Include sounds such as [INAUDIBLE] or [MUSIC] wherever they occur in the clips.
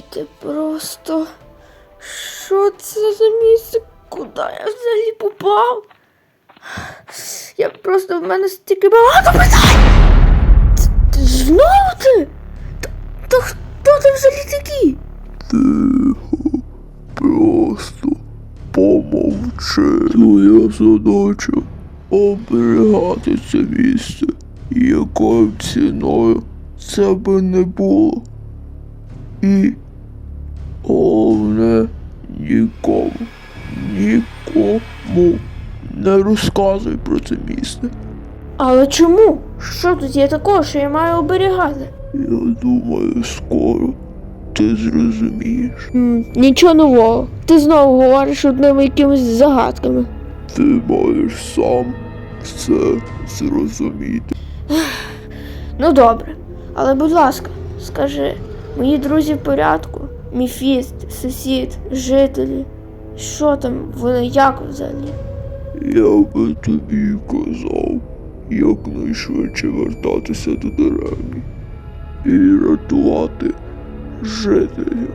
зрозуміти просто. Що це за місце? Куди я взагалі попав? Я просто в мене стільки багато питань. Ти знову ти? Та, хто ти взагалі такий? Тихо, просто помовчи. Твоя задача оберігати це місце, якою б ціною це би не було. І головне нікому, нікому не розказуй про це місце. Але чому? Що тут є такого, що я маю оберігати? Я думаю, скоро ти зрозумієш. М, нічого нового. Ти знову говориш одними якимись загадками. Ти маєш сам все зрозуміти. Ну добре, але будь ласка, скажи, мої друзі в порядку? Міфіст, сусід, жителі. Що там, вони як взагалі? Я би тобі казав, якнайшвидше вертатися до деревні і рятувати жителів.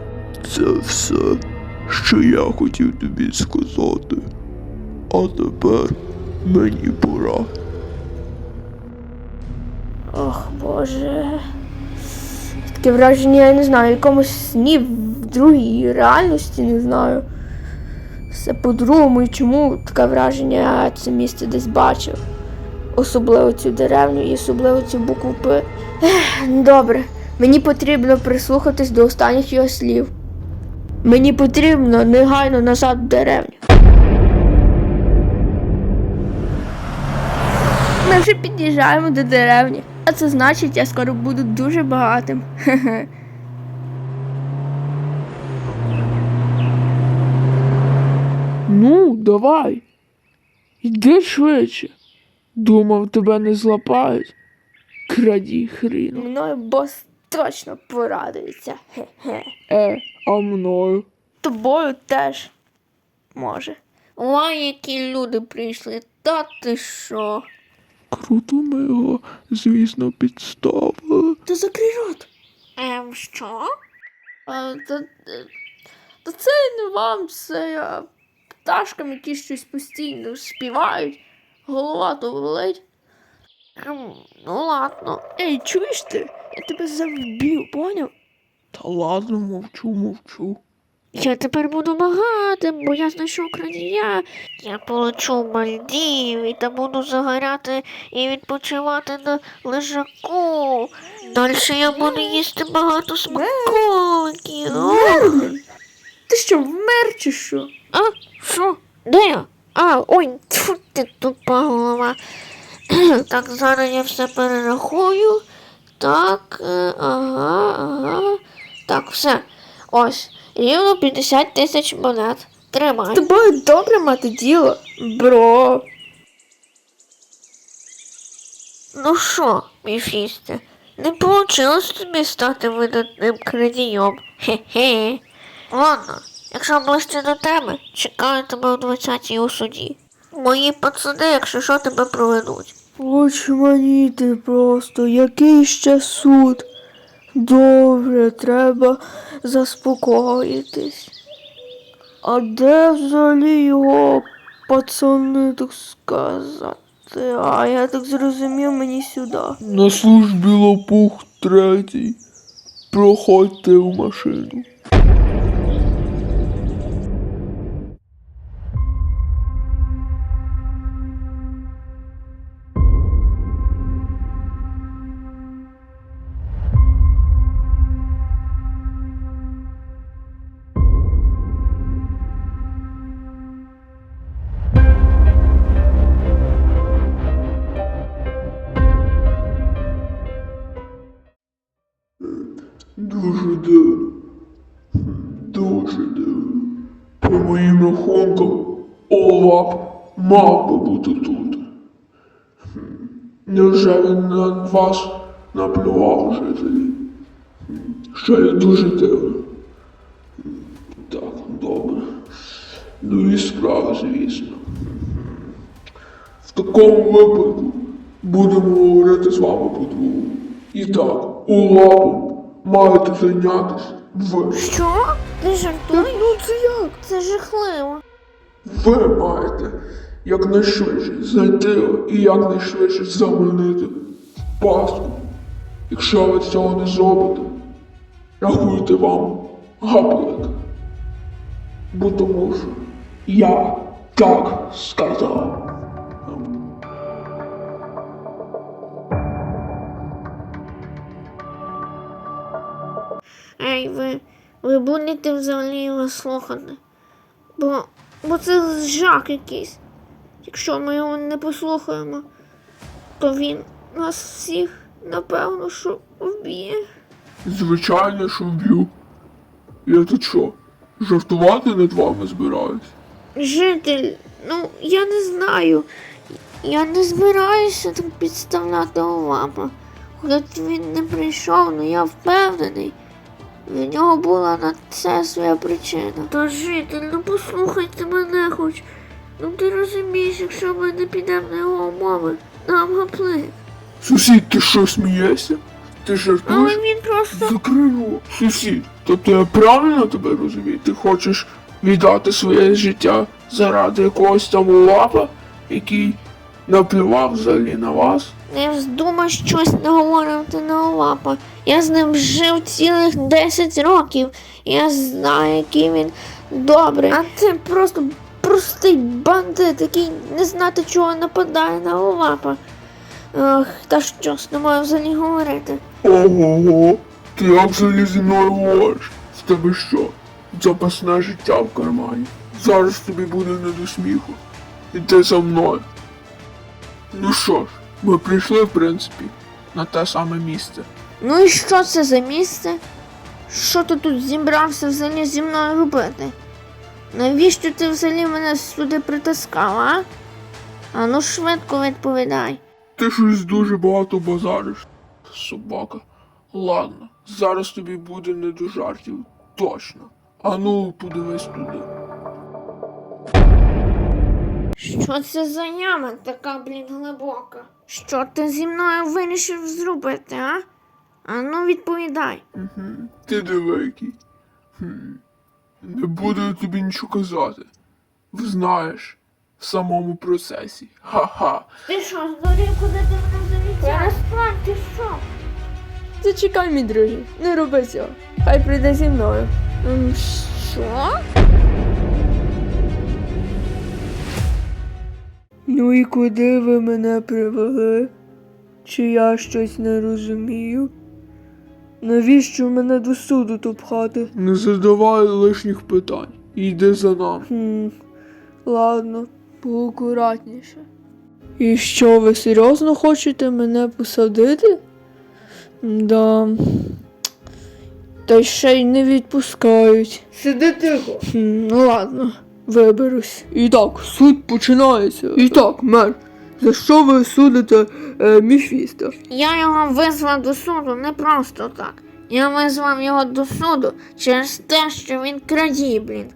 Це все, що я хотів тобі сказати. А тепер мені пора. Ох Боже. Таке враження, я не знаю, якомусь сні другій реальності не знаю. Все по-другому і чому таке враження я це місце десь бачив. Особливо цю деревню і особливо цю букву П. Добре, мені потрібно прислухатись до останніх його слів. Мені потрібно негайно назад в деревню. Ми вже під'їжджаємо до деревні. А це значить, я скоро буду дуже багатим. Хе-хе. Ну, давай. Йди швидше. Думав, тебе не злапають. Крадій хріну. Мною бос точно порадується. Хе-хе. Е, а мною. Тобою теж може. Ой, які люди прийшли. Та ти що? Круто ми його, звісно, підставили. Та закрий рот. Ем, що? А, та, е, та це не вам, це а, пташкам, які щось постійно співають. Голова то болить. Ем, ну ладно. Ей, чуєш ти? Я тебе завб'ю, поняв? Та ладно, мовчу, мовчу. Я тепер буду багатим, бо я знайшов крадія. Я полечу в Мальдів і буду загоряти і відпочивати на лежаку. Далі я буду їсти багато смаколиків. Ти що, вмер чи що? А, що? Де я? А, ой, тьфу, ти тупа голова. [CLEARS THROAT] так, зараз я все перерахую. Так, е, ага, ага. Так, все. Ось. Рівно 50 тисяч монет. З Тримай. тобою добре мати діло, бро. Ну що, міфісте, не вийшло тобі стати видатним крадієм. Хе-хе. Ладно, якщо ближче до тебе, чекаю тебе о 20-й у суді. Мої пацани, якщо що, тебе проведуть. Очманіти просто, який ще суд. Добре, треба заспокоїтись. А де взагалі його пацани, так сказати? А я так зрозумів мені сюди. На службі лопух третій. Проходьте в машину. Мав би бути тут. Невже він на вас наплював жителі? Що є дуже дивно. Так, добре. Нові справи, звісно. В такому випадку будемо говорити з вами по-другому. І так, улапом маєте зайнятися Ви, Що? Ти жартуєш? Ну це як? Це жахливо. ви маєте якнайшвидше знайти і якнайшвидше замінити пастку. Якщо ви цього не зробите, рахуйте вам гаплик. Бо тому що я так сказав. Ей, ви, ви будете взагалі його слухати. Бо, бо це жах якийсь. Якщо ми його не послухаємо, то він нас всіх, напевно, що вб'є. Звичайно, що вб'ю. Я тут що, жартувати над вами збираюсь? Житель, ну я не знаю. Я не збираюся там підставляти Олапа. Хоч він не прийшов, але я впевнений. В нього була на це своя причина. Та житель, ну послухайте мене хоч. Ну ти розумієш, якщо ми не підемо на його умови, нам гаплик. Сусід, ти що смієшся? Ти жартуєш? Але він просто. Закрий його. Сусід, тобто я правильно тебе розумію? Ти хочеш віддати своє життя заради якогось там лапа, який наплював взагалі на вас? Не вздумай щось наговорювати на Олапа. Я з ним жив цілих 10 років. Я знаю, який він добрий. А ти просто простий бандит, який не знати, чого нападає на Олапа. Ох, та що з тобою взагалі говорити? Ого, ти як взагалі зі мною говориш? В тебе що? Запасне життя в кармані. Зараз тобі буде не до сміху. Іди за мною. Ну що ж, ми прийшли, в принципі, на те саме місце. Ну і що це за місце? Що ти тут зібрався взагалі зі мною робити? Навіщо ти взагалі мене сюди притискав, а? А ну швидко відповідай. Ти щось дуже багато базариш, собака. Ладно, зараз тобі буде не до жартів, точно. Ану, подивись туди. Що це за яма така, блін, глибока? Що ти зі мною вирішив зробити, а? А ну відповідай. Ти диви. Хм. Не буду я тобі нічого казати. Знаєш, в самому процесі. Ха-ха. Ти що, здурів, куди ти мене завітяєш? Перестань, ти що? Зачекай, мій друже, не роби цього. Хай прийде зі мною. М, Що? Ну і куди ви мене привели? Чи я щось не розумію? Навіщо мене до суду топхати? Не задавай лишніх питань. Йди за нами. Хм, ладно, поакуратніше. І що, ви серйозно хочете мене посадити? Да. Та ще й не відпускають. Сиди тихо. Хм, ну ладно, виберусь. І так, суд починається. І так, мер, за що ви судите е, Міфіста? Я його визвав до суду не просто так. Я визвав його до суду через те, що він крадій, блін.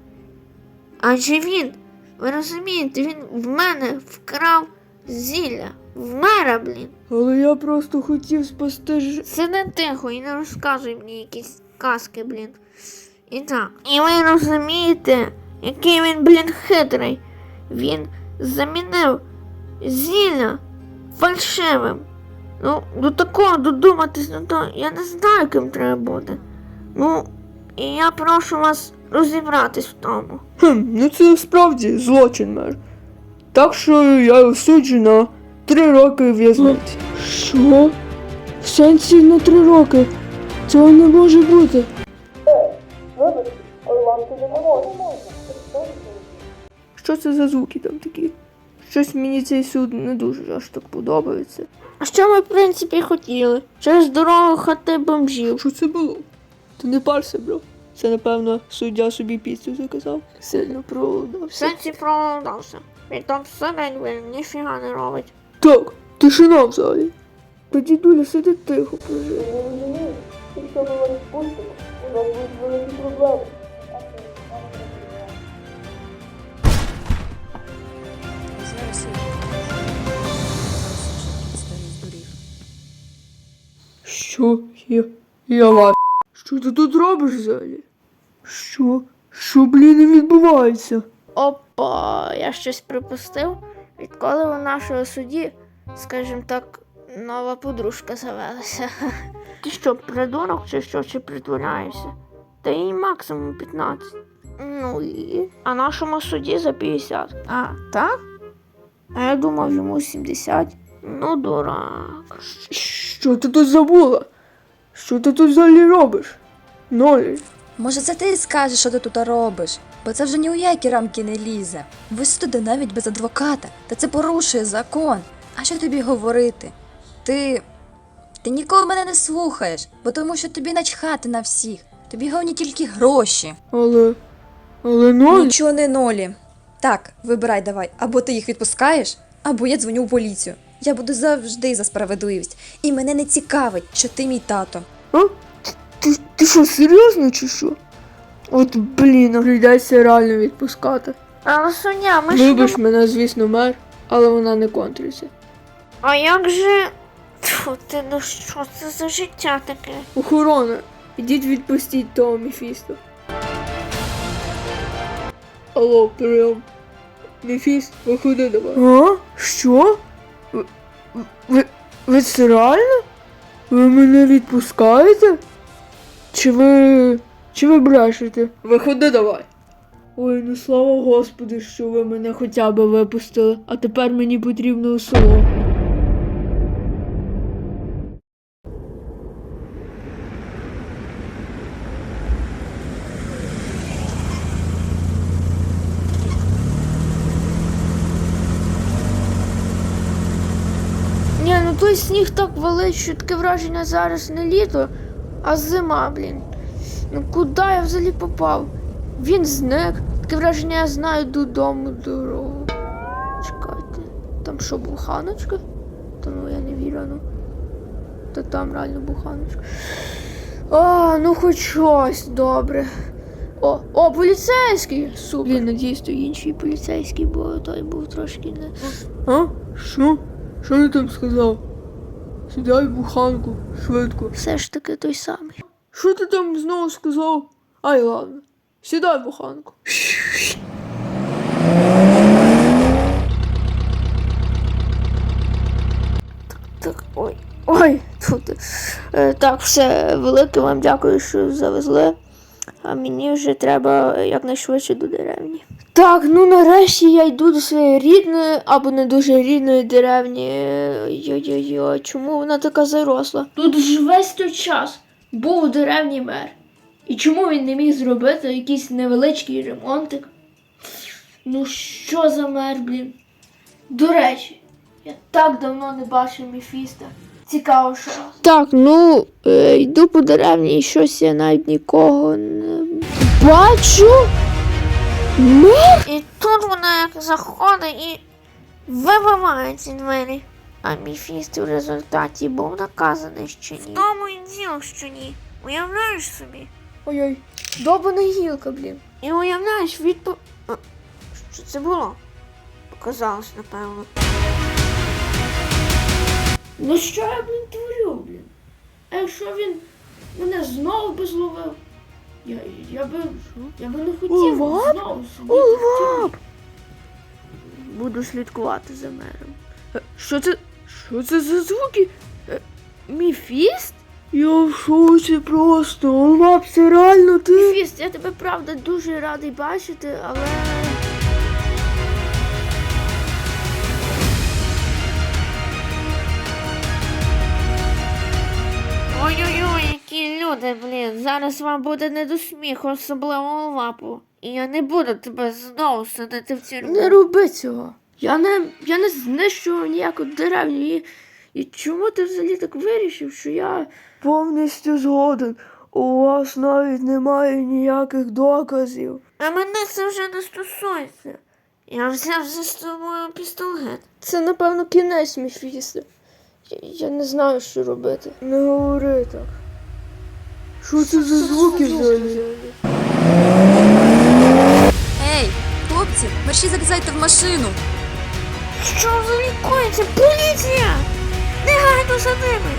Адже він, ви розумієте, він в мене вкрав зілля. В мера, блін. Але я просто хотів спасти ж. Сиди тихо і не розказуй мені якісь казки, блін. І так. І ви розумієте, який він, блін, хитрий. Він замінив зілля фальшивим. Ну, до такого додуматись, ну то я не знаю, ким треба бути. Ну, і я прошу вас розібратись в тому. Хм, ну це справді злочин, мер. Так що я осуджу на три роки в'язниці. Що? В сенсі на три роки? Цього не може бути. Що це за звуки там такі? Щось мені цей суд не дуже аж так подобається. А що ми, в принципі, хотіли? Через дорогу хати бомжів. Що це було? Ти не парся, бро. Це, напевно, суддя собі піцу заказав. Сильно проголодався. Сенсі проголодався. Він там сидить, він ніфіга не робить. Так, тишина в залі. Та дідуля сиди тихо, прожив. Я розумію, якщо ми вас пустимо, у нас будуть великі проблеми. Що? Я, я ва... Що ти тут робиш взагалі? Що? Що, блін, відбувається? Опа, я щось припустив. Відколи у нашого судді, скажімо так, нова подружка завелася. [LAUGHS] Ти що, придурок чи що, чи притворяєшся? Та їй максимум 15. Ну і. А нашому судді за 50. А, так? А я думав йому 70. Ну, дурак. Що ти тут забула? Що ти тут взагалі робиш? Нолі. Може, це ти скажеш, що ти тут робиш? Бо це вже ні у які рамки не лізе. Ви туди навіть без адвоката, та це порушує закон. А що тобі говорити? Ти. Ти ніколи мене не слухаєш, бо тому що тобі начхати на всіх. Тобі головні тільки гроші. Але. Але ноль. Нічого не нолі. Так, вибирай давай, або ти їх відпускаєш, або я дзвоню в поліцію. Я буду завжди за справедливість. І мене не цікавить, що ти мій тато. А? Ти, ти що, серйозно чи що? От блін, оглядається реально відпускати. Але Соня, ми ж. Вибач мене, звісно, мер, але вона не контриться. А як же. Тьфу, ти ну що це за життя таке? Охорона, ідіть відпустіть того Мефісто. Алло, прийом. Мефіс, виходи давай. А? Що? Ви, ви, ви це реально? Ви мене відпускаєте? Чи ви. Чи ви брешете? Виходи давай. Ой, ну слава Господи, що ви мене хоча б випустили, а тепер мені потрібно у село. Ні, ну той сніг так валить, що таке враження зараз не літо, а зима, блін. Ну куди я взагалі попав? Він зник. Таке враження, я знаю додому дорогу. Чекайте. Там що, буханочка? Та ну я не вірю, ну. Та там реально буханочка. А, ну хоч щось, добре. О, о, поліцейський! Супер. Блін, надіюсь, то інший поліцейський, бо той був трошки не. А? Що? Що ти там сказав? Сідай в буханку, швидко. Все ж таки той самий. Що ти там знову сказав? Ай, ладно. Сідай в буханку. Так, ой, ой, тут. Е, так, все, велике вам дякую, що завезли. А мені вже треба якнайшвидше до деревні. Так, ну нарешті я йду до своєї рідної або не дуже рідної деревні. Йо-йо-йо, чому вона така заросла? Тут ж весь той час був у деревні мер. І чому він не міг зробити якийсь невеличкий ремонтик? Ну що за мер, блін? До речі, я так давно не бачив Мефіста. Цікаво, що. Так, ну, е, йду по деревні і щось я навіть нікого не бачу. Мер? І тут вона як заходить і вибиває ці двері. А Міфіст в результаті був наказаний ще ні. В тому і діло, що ні. Уявляєш собі? Ой-ой, добана гілка, блін. І уявляєш відпо... А, Що це було? Показалось, напевно. Ну що я, блін, творю, блін? А якщо він мене знову би зловив? Я, я би. Я би не хотів Улап? знову сидіти. Улап! Буду слідкувати за мером. Е, Що це? Що це за звуки? Е, Міфіст? Я в шоці просто. Олап, це реально ти? Фіст, я тебе правда дуже радий бачити, але. Люди, блін. Зараз вам буде не до сміху, особливо лапу. І я не буду тебе знову садити в тюрму. Не роби цього. Я не, я не знищував ніяку деревню. І, і чому ти взагалі так вирішив, що я. Повністю згоден. У вас навіть немає ніяких доказів. А мене це вже не стосується. Я взяв за собою пістолет. Це, напевно, кінець Мефіста. Я, я не знаю, що робити. Не говори так. Що це за звуки взагалі? Ей, хлопці, мерші залізайте в машину. Що взагалі коїться? Поліція! Негайно за ними!